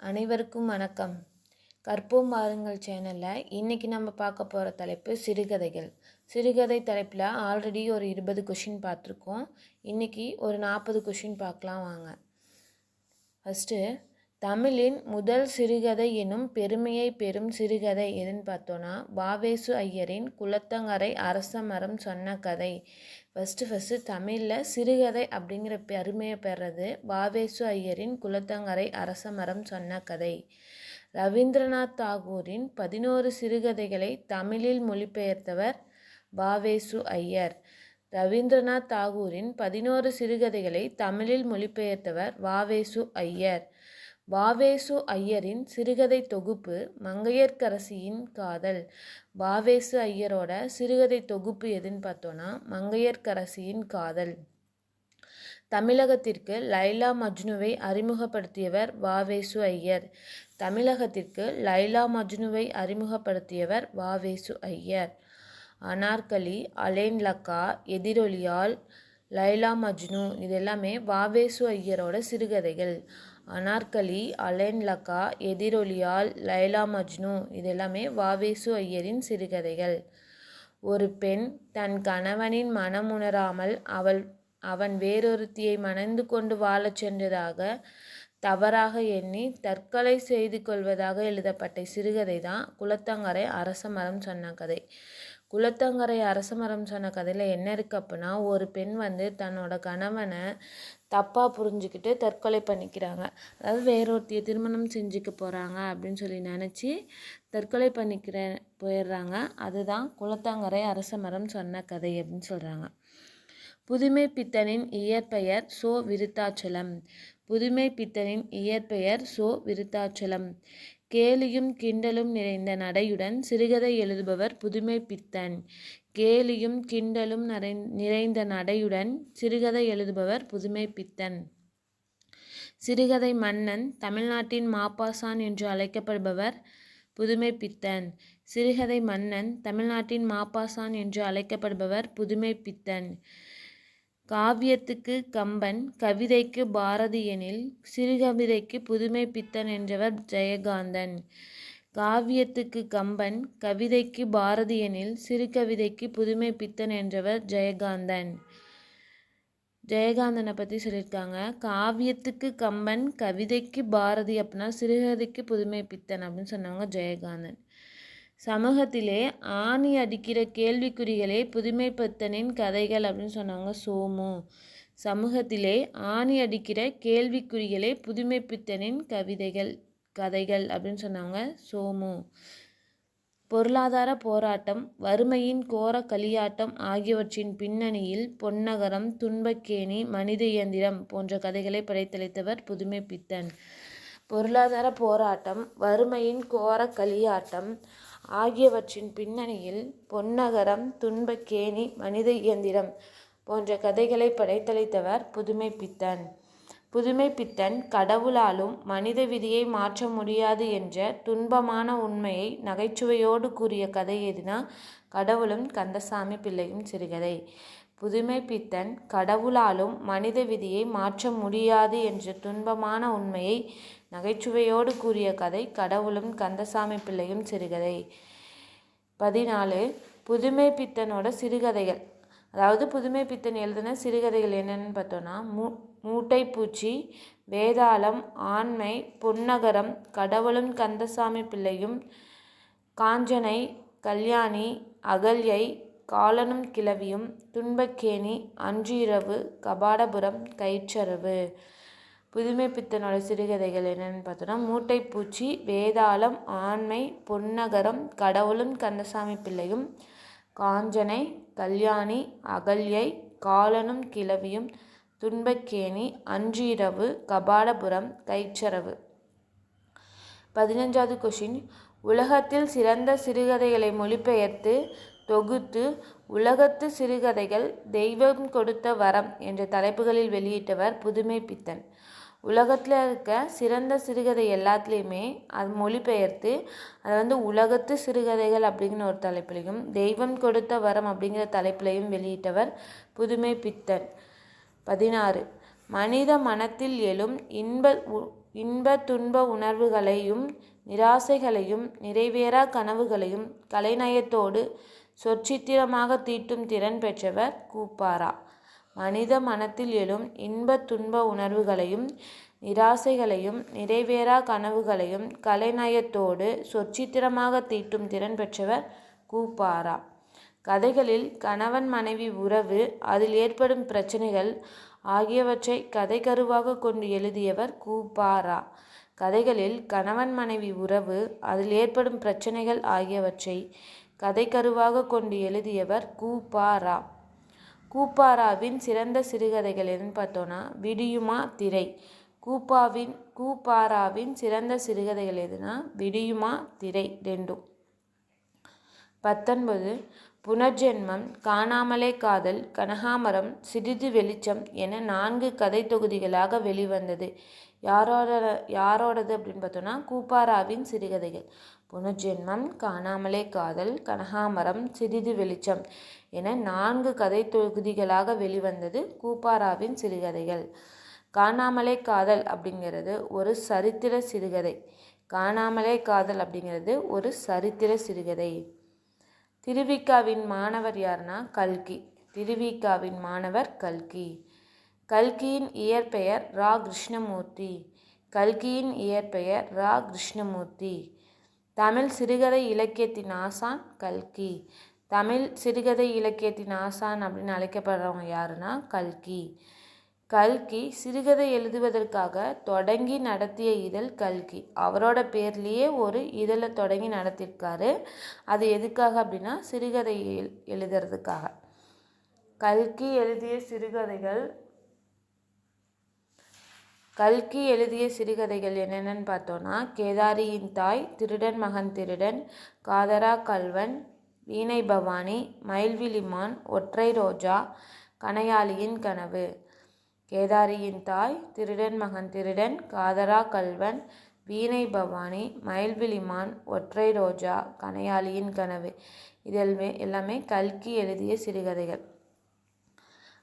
அனைவருக்கும் வணக்கம். கற்போம் வாருங்கள் சேனலில் இன்றைக்கி நம்ம பார்க்க போகிற தலைப்பு சிறுகதைகள். சிறுகதை தலைப்பில் ஆல்ரெடி ஒரு இருபது கொஷின் பார்த்துருக்கோம். இன்றைக்கி ஒரு நாற்பது கொஷின் பார்க்கலாம் வாங்க. ஃபஸ்ட்டு தமிழின் முதல் சிறுகதை எனும் பெருமையை பெறும் சிறுகதை எதுன்னு பார்த்தோன்னா வாவேசு ஐயரின் குலத்தங்கரை அரச மரம் சொன்ன கதை. ஃபஸ்ட்டு ஃபஸ்ட்டு தமிழில் சிறுகதை அப்படிங்கிற பெருமையை பெறது வாவேசு ஐயரின் குலத்தங்கரை அரச மரம் சொன்ன கதை. ரவீந்திரநாத் தாகூரின் பதினோரு சிறுகதைகளை தமிழில் மொழிபெயர்த்தவர் வாவேசு ஐயர். ரவீந்திரநாத் தாகூரின் பதினோரு சிறுகதைகளை தமிழில் மொழிபெயர்த்தவர் வாவேசு ஐயர். வாவேசு ஐயரின் சிறுகதை தொகுப்பு மங்கையர்க்கரசியின் காதல். வாவேசு ஐயரோட சிறுகதை தொகுப்பு எதுன்னு பார்த்தோன்னா மங்கையர்க்கரசியின் காதல். தமிழகத்திற்கு லைலா மஜ்னுவை அறிமுகப்படுத்தியவர் வாவேசு ஐயர். தமிழகத்திற்கு லைலா மஜ்னுவை அறிமுகப்படுத்தியவர் வாவேசு ஐயர். அனார்கலி அலேன் லக்கா எதிரொலியால் லைலா மஜ்னு இதெல்லாமே வாவேசு ஐயரோட சிறுகதைகள். அனார்கலி அலென் லக்கா எதிரொலியால் லைலா மஜ்னு இதெல்லாமே வாவேசு ஐயரின் சிறுகதைகள். ஒரு பெண் தன் கணவனின் மனமுணராமல் அவள் அவன் வேறொருத்தியை மணந்து கொண்டு வாழச் சென்றதாக தவறாக எண்ணி தற்கொலை செய்து கொள்வதாக எழுதப்பட்ட சிறுகதை தான் குளத்தங்கரை அரச மரம் சொன்ன கதை. குளத்தங்கரை அரச மரம் சொன்ன கதையில் என்ன இருக்குது அப்படின்னா ஒரு பெண் வந்து தன்னோட கணவனை தப்பாக புரிஞ்சுக்கிட்டு தற்கொலை பண்ணிக்கிறாங்க. அதாவது வேறொருத்தியை திருமணம் செஞ்சுக்க போகிறாங்க அப்படின்னு சொல்லி நினச்சி தற்கொலை பண்ணிக்கிற போயிடுறாங்க அதுதான் குளத்தங்கரை அரச மரம் சொன்ன கதை அப்படின்னு சொல்கிறாங்க புதுமை பித்தனின் இயற்பெயர் சோ விருத்தாச்சலம். புதுமை பித்தனின் இயற்பெயர் சோ விருத்தாச்சலம். கேலியும் கிண்டலும் நிறைந்த நடையுடன் சிறுகதை எழுதுபவர் புதுமை பித்தன் கேலியும் கிண்டலும் நிறை நிறைந்த நடையுடன் சிறுகதை எழுதுபவர் புதுமை பித்தன் சிறுகதை மன்னன் தமிழ்நாட்டின் மாப்பாசான் என்று அழைக்கப்படுபவர் புதுமை பித்தன் சிறுகதை மன்னன் தமிழ்நாட்டின் மாப்பாசான் என்று அழைக்கப்படுபவர் புதுமை பித்தன் காவியத்துக்கு கம்பன் கவிதைக்கு பாரதி எனில் சிறுகவிதைக்கு புதுமை பித்தன் என்றவர் ஜெயகாந்தன். காவியத்துக்கு கம்பன் கவிதைக்கு பாரதி எனில் சிறுகவிதைக்கு புதுமை பித்தன் என்றவர் ஜெயகாந்தன். ஜெயகாந்தனை பற்றி சொல்லியிருக்காங்க. காவியத்துக்கு கம்பன் கவிதைக்கு பாரதி அப்படின்னா சிறுகதைக்கு புதுமை பித்தன் அப்படின்னு சொன்னவங்க ஜெயகாந்தன். சமூகத்திலே ஆணி அடிக்கிற கேள்விக்குறிகளே புதுமைப்பத்தனின் கதைகள் அப்படின்னு சொன்னாங்க. சோமு. சமூகத்திலே ஆணி அடிக்கிற கேள்விக்குறிகளே புதுமைப்பித்தனின் கவிதைகள் கதைகள் அப்படின்னு சொன்னாங்க. சோமு. பொருளாதார போராட்டம் வறுமையின் கோர களியாட்டம் ஆகியவற்றின் பின்னணியில் பொன்னகரம் துன்பக்கேணி மனித இயந்திரம் போன்ற கதைகளை படைத்தளித்தவர் புதுமை பித்தன் பொருளாதார போராட்டம் வறுமையின் கோர களியாட்டம் ஆகியவற்றின் பின்னணியில் பொன்னகரம் துன்பக்கேணி மனித இயந்திரம் போன்ற கதைகளை படைத்தளித்தவர் புதுமை பித்தன் புதுமை பித்தன் கடவுளாலும் மனித விதியை மாற்ற முடியாது என்ற துன்பமான உண்மையை நகைச்சுவையோடு கூறிய கதை எதுனா கடவுளும் கந்தசாமி பிள்ளையும் சிறுகதை. புதுமைப்பித்தன் கடவுளாலும் மனித விதியை மாற்ற முடியாது என்ற துன்பமான உண்மையை நகைச்சுவையோடு கூறிய கதை கடவுளும் கந்தசாமி பிள்ளையும் சிறுகதை. பதினாலு புதுமை பித்தனோட சிறுகதைகள். அதாவது புதுமை பித்தன் எழுதின சிறுகதைகள் என்னென்னு பார்த்தோன்னா மூ மூட்டைப்பூச்சி வேதாளம் ஆண்மை பொன்னகரம் கடவுளும் கந்தசாமி பிள்ளையும் காஞ்சனை கல்யாணி அகல்யை காலனும் கிளவியும் துன்பக்கேணி அன்றிரவு கபாடபுரம் கயிற்றரவு. புதுமை பித்தனோட சிறுகதைகள் என்னென்னு பார்த்தோன்னா மூட்டைப்பூச்சி வேதாளம் ஆண்மை பொன்னகரம் கடவுளும் கந்தசாமி பிள்ளையும் காஞ்சனை கல்யாணி அகல்யை காலனும் கிளவியும் துன்பக்கேணி அன்றிரவு கபாடபுரம் கயிற்றரவு. பதினஞ்சாவது கொஷின் உலகத்தில் சிறந்த சிறுகதைகளை மொழிபெயர்த்து தொகுத்து உலகத்து சிறுகதைகள் தெய்வம் கொடுத்த வரம் என்ற தலைப்புகளில் வெளியிட்டவர் புதுமை பித்தன் உலகத்தில் இருக்க சிறந்த சிறுகதை எல்லாத்துலேயுமே அது மொழிபெயர்த்து அதை வந்து உலகத்து சிறுகதைகள் அப்படிங்கிற ஒரு தலைப்பிலையும் தெய்வம் கொடுத்த வரம் அப்படிங்கிற தலைப்பிலையும் வெளியிட்டவர் புதுமை பித்தன் பதினாறு. மனித மனத்தில் எழும் இன்ப இன்ப துன்ப உணர்வுகளையும் நிராசைகளையும் நிறைவேறா கனவுகளையும் கலைநயத்தோடு சொற்சித்திரமாக தீட்டும் திறன் பெற்றவர் கூப்பாரா. மனித மனத்தில் எழும் இன்ப துன்ப உணர்வுகளையும் நிராசைகளையும் நிறைவேறா கனவுகளையும் கலைநயத்தோடு சொற்சித்திரமாக தீட்டும் திறன் பெற்றவர் கூப்பாரா. கதைகளில் கணவன் மனைவி உறவு அதில் ஏற்படும் பிரச்சனைகள் ஆகியவற்றை கதை கருவாக கொண்டு எழுதியவர் கூப்பாரா. கதைகளில் கணவன் மனைவி உறவு அதில் ஏற்படும் பிரச்சனைகள் ஆகியவற்றை கதை கருவாக கொண்டு எழுதியவர் கூப்பாரா. கூப்பாராவின் சிறந்த சிறுகதைகள் எதுன்னு பார்த்தோன்னா விடியுமா திரை. கூப்பாவின் கூப்பாராவின் சிறந்த சிறுகதைகள் எதுனா விடியுமா திரை ரெண்டும். பத்தொன்பது புனர்ஜென்மம் காணாமலே காதல் கனகாமரம் சிறிது வெளிச்சம் என நான்கு கதை தொகுதிகளாக வெளிவந்தது. யாரோட யாரோடது அப்படின்னு பார்த்தோன்னா கூப்பாராவின் சிறுகதைகள். புனர்ஜென்மம் காணாமலே காதல் கனகாமரம் சிறிது வெளிச்சம் என நான்கு கதை தொகுதிகளாக வெளிவந்தது கூப்பாராவின் சிறுகதைகள். காணாமலே காதல் அப்படிங்கிறது ஒரு சரித்திர சிறுகதை. காணாமலே காதல் அப்படிங்கிறது ஒரு சரித்திர சிறுகதை. திருவிக்காவின் மாணவர் யாருன்னா கல்கி. திருவிக்காவின் மாணவர் கல்கி. கல்கியின் இயற்பெயர் ரா. கிருஷ்ணமூர்த்தி. கல்கியின் இயற்பெயர் ரா. கிருஷ்ணமூர்த்தி. தமிழ் சிறுகதை இலக்கியத்தின் ஆசான் கல்கி. தமிழ் சிறுகதை இலக்கியத்தின் ஆசான் அப்படின்னு அழைக்கப்படுறவங்க யாருன்னா கல்கி. கல்கி சிறுகதை எழுதுவதற்காக தொடங்கி நடத்திய இதழ் கல்கி. அவரோட பேர்லேயே ஒரு இதழை தொடங்கி நடத்தியிருக்காரு அது எதுக்காக அப்படின்னா சிறுகதை எழுதுறதுக்காக. கல்கி எழுதிய சிறுகதைகள் கல்கி எழுதிய சிறுகதைகள் என்னென்னு பார்த்தோன்னா கேதாரியின் தாய் திருடன் மகன் திருடன் காதரா கல்வன் வீணை பவானி மயில்விழிமான் ஒற்றை ரோஜா கனையாளியின் கனவு. கேதாரியின் தாய் திருடன் மகன் திருடன் காதரா கல்வன் வீணை பவானி மயில்விழிமான் ஒற்றை ரோஜா கனையாளியின் கனவு. இதெல்லாமே எல்லாமே கல்கி எழுதிய சிறுகதைகள்.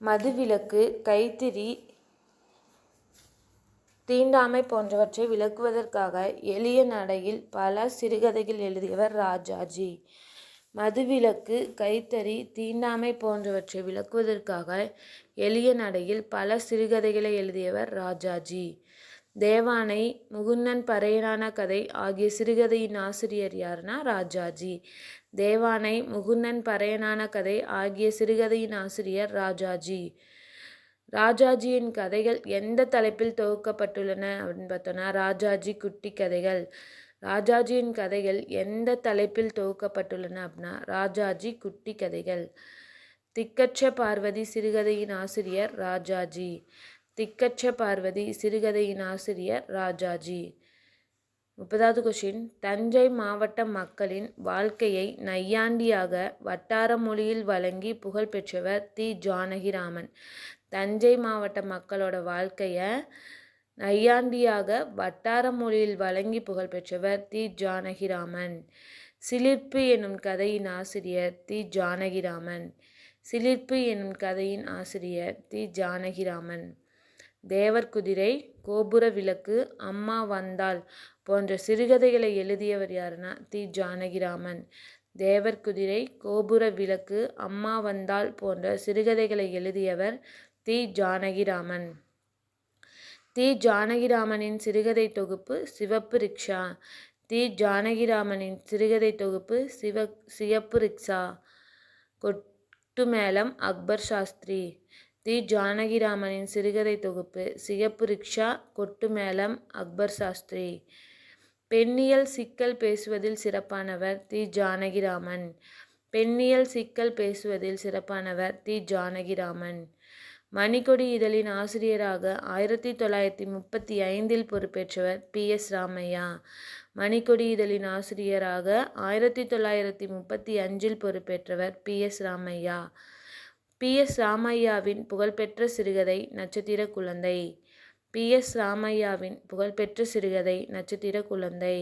மதுவிலக்கு கைத்திரி தீண்டாமை போன்றவற்றை விளக்குவதற்காக எளிய நடையில் பல சிறுகதைகள் எழுதியவர் ராஜாஜி. மதுவிலக்கு கைத்தறி தீண்டாமை போன்றவற்றை விளக்குவதற்காக எளிய நடையில் பல சிறுகதைகளை எழுதியவர் ராஜாஜி. தேவானை முகுந்தன் பறையனான கதை ஆகிய சிறுகதையின் ஆசிரியர் யாருன்னா ராஜாஜி. தேவானை முகுந்தன் பறையனான கதை ஆகிய சிறுகதையின் ஆசிரியர் ராஜாஜி. ராஜாஜியின் கதைகள் எந்த தலைப்பில் தொகுக்கப்பட்டுள்ளன அப்படின்னு பார்த்தோன்னா ராஜாஜி குட்டி கதைகள். ராஜாஜியின் கதைகள் எந்த தலைப்பில் தொகுக்கப்பட்டுள்ளன அப்படின்னா ராஜாஜி குட்டி கதைகள். திக்கற்ற பார்வதி சிறுகதையின் ஆசிரியர் ராஜாஜி. திக்கற்ற பார்வதி சிறுகதையின் ஆசிரியர் ராஜாஜி. முப்பதாவது கொஷின் தஞ்சை மாவட்ட மக்களின் வாழ்க்கையை நையாண்டியாக வட்டார மொழியில் வழங்கி புகழ்பெற்றவர் தி. ஜானகிராமன். தஞ்சை மாவட்ட மக்களோட வாழ்க்கையை நையாண்டியாக வட்டார மொழியில் வழங்கி புகழ்பெற்றவர் தி. ஜானகிராமன். சிலிர்ப்பு எனும் கதையின் ஆசிரியர் தி. ஜானகிராமன். சிலிர்ப்பு எனும் கதையின் ஆசிரியர் தி. ஜானகிராமன். தேவர் குதிரை கோபுர விளக்கு அம்மா வந்தாள் போன்ற சிறுகதைகளை எழுதியவர் யாருன்னா தி. ஜானகிராமன். தேவர் குதிரை கோபுர விளக்கு அம்மா வந்தாள் போன்ற சிறுகதைகளை எழுதியவர் தி. ஜானகிராமன். தி ஜானகிராமனின் சிறுகதை தொகுப்பு சிவப்பு ரிக்ஷா. தி ஜானகிராமனின் சிறுகதை தொகுப்பு சிவ சிவப்பு ரிக்ஷா. கொட்டு மேளம் அக்பர் சாஸ்திரி. தி ஜானகிராமனின் சிறுகதை தொகுப்பு சிகப்பு ரிக்ஷா கொட்டு மேளம் அக்பர் சாஸ்திரி. பெண்ணியல் சிக்கல் பேசுவதில் சிறப்பானவர் தி ஜானகிராமன். பெண்ணியல் சிக்கல் பேசுவதில் சிறப்பானவர் தி ஜானகிராமன். மணிக்கொடி இதழின் ஆசிரியராக ஆயிரத்தி தொள்ளாயிரத்தி முப்பத்தி ஐந்தில் பொறுப்பேற்றவர் பி. எஸ். ராமையா. மணிக்கொடி இதழின் ஆசிரியராக ஆயிரத்தி தொள்ளாயிரத்தி முப்பத்தி அஞ்சில் பொறுப்பேற்றவர் B. S. Ramaiah. B. S. ராமையாவின் புகழ்பெற்ற சிறுகதை நட்சத்திர குழந்தை. பி. எஸ். ராமையாவின் புகழ்பெற்ற சிறுகதை நட்சத்திர குழந்தை.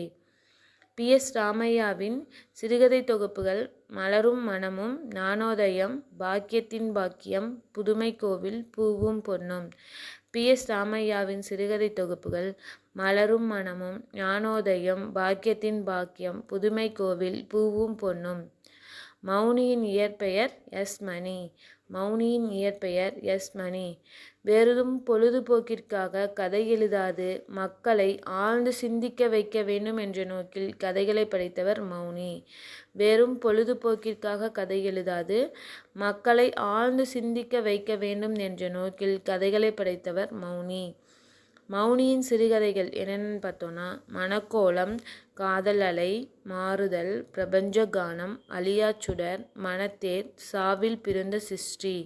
பி. எஸ். ராமையாவின் சிறுகதை தொகுப்புகள் மலரும் மனமும் ஞானோதயம் பாக்கியத்தின் பாக்கியம் புதுமை கோவில் பூவும் பொன்னும். பி. எஸ். ராமையாவின் சிறுகதை தொகுப்புகள் மலரும் மனமும் ஞானோதயம் பாக்கியத்தின் பாக்கியம் புதுமை கோவில் பூவும் பொன்னும். மௌனியின் இயற்பெயர் எஸ். மணி. மௌனியின் இயற்பெயர் எஸ். மணி. வெறும் பொழுதுபோக்கிற்காக கதை எழுதாது மக்களை ஆழ்ந்து சிந்திக்க வைக்க வேண்டும் என்ற நோக்கில் கதைகளை படைத்தவர் மௌனி. வெறும் பொழுதுபோக்கிற்காக கதை எழுதாது மக்களை ஆழ்ந்து சிந்திக்க வைக்க வேண்டும் என்ற நோக்கில் கதைகளை படைத்தவர் மௌனி. மௌனியின் சிறுகதைகள் என்னென்னு பார்த்தோன்னா மணக்கோலம் காதல் அலை மாறுதல் பிரபஞ்ச கானம் அழியாச்சுடர் மனத்தேர் சாவில் பிறந்த சிருஷ்டி.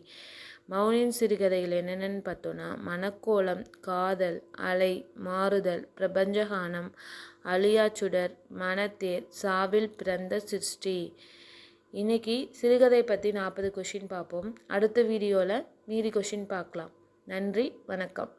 மௌனியின் சிறுகதைகள் என்னென்னு பார்த்தோன்னா மணக்கோலம் காதல் அலை மாறுதல் பிரபஞ்சகானம் அழியாச்சுடர் மனத்தேர் சாவில் பிறந்த சிருஷ்டி. இன்னைக்கு சிறுகதை பற்றி நாற்பது கொஷின் பார்ப்போம். அடுத்த வீடியோவில் மீதி கொஷின் பார்க்கலாம். நன்றி வணக்கம்.